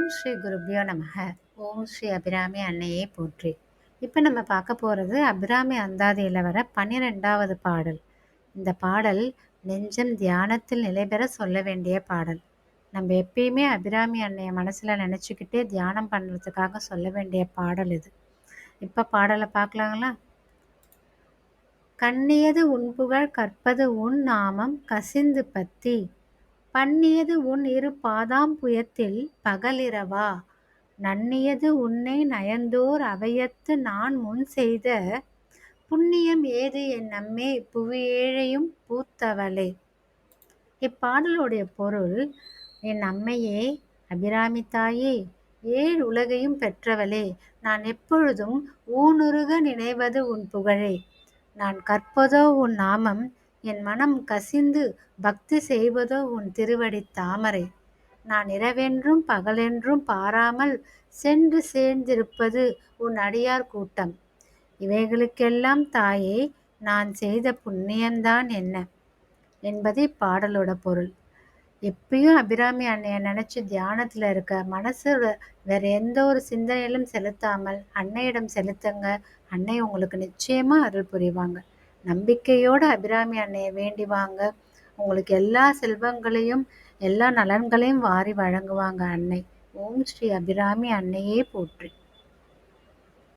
ஓம் ஸ்ரீ குருபியோ நமக. ஓம் ஸ்ரீ அபிராமி அன்னையே போற்றி. இப்போ நம்ம பார்க்க போகிறது அபிராமி அந்தாதியில் வர பன்னிரெண்டாவது பாடல். இந்த பாடல் நெஞ்சம் தியானத்தில் நிலை பெற சொல்ல வேண்டிய பாடல். நம்ம எப்பயுமே அபிராமி அன்னையை மனசில் நினச்சிக்கிட்டே தியானம் பண்ணுறதுக்காக சொல்ல வேண்டிய பாடல் இது. இப்போ பாடலை பார்க்கலாங்களா? கண்ணியது உன் புகழ் கற்பது உன் நாமம் கசிந்து பத்தி. பண்ணியது உன் இரு பாதாம்புயத்தில் பகலிரவா? நன்னியது உன்னை நயந்தோர் அவையத்து நான் முன் செய்த புண்ணியம் ஏது என் நம்மே புவியேழையும் பூத்தவளே. இப்பாடலுடைய பொருள் என் அம்மையே அபிராமி தாயே ஏழு உலகையும் பெற்றவளே. நான் எப்பொழுதும் ஊனுருக நினைவது உன் புகழே. நான் கற்பதோ உன் நாமம் என் மனம் கசிந்து பக்தி செய்வதோ உன் திருவடி தாமரை. நான் இரவென்றும் பகலென்றும் பாராமல் சென்று சேர்ந்திருப்பது உன் அடியார் கூட்டம். இவைகளுக்கெல்லாம் தாயே நான் செய்த புண்ணியந்தான் என்ன? என்பது பாடலோட பொருள். எப்பயும் அபிராமி அன்னையை நினச்சி தியானத்தில் இருக்க மனசோட வேற எந்த ஒரு சிந்தனையிலும் செலுத்தாமல் அன்னையிடம் செலுத்துங்க. அன்னை உங்களுக்கு நிச்சயமாக அருள் புரிவாங்க. நம்பிக்கையோடு அபிராமி அன்னையை வேண்டி வாங்க. உங்களுக்கு எல்லா செல்வங்களையும் எல்லா நலன்களையும் வாரி வழங்குவாங்க அன்னை. ஓம் ஸ்ரீ அபிராமி அன்னையே போற்றி.